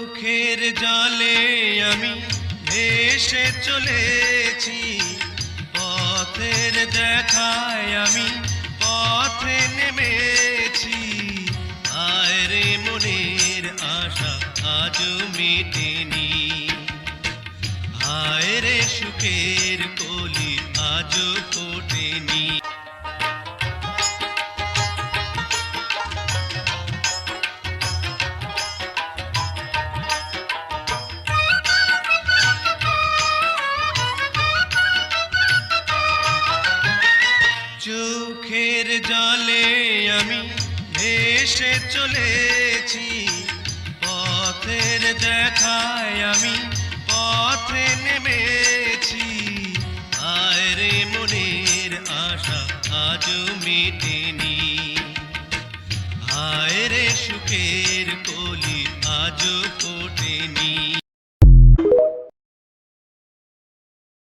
চোখের জলে আমি ভেসে চলেছি। পথের দেখায় আমি পথে নেমেছি। আয় রে মনের আশা আজও মেটেনি। হায় রে সুখের কলি আজও ফোটেনি। চোখের জলে আমি ভেসে চলেছি। পথের দেখায় আমি পথে নেমেছি। আয় রে মনের আশা আজও মেটেনি হায় রে সুখের কলি আজও ফোটেনি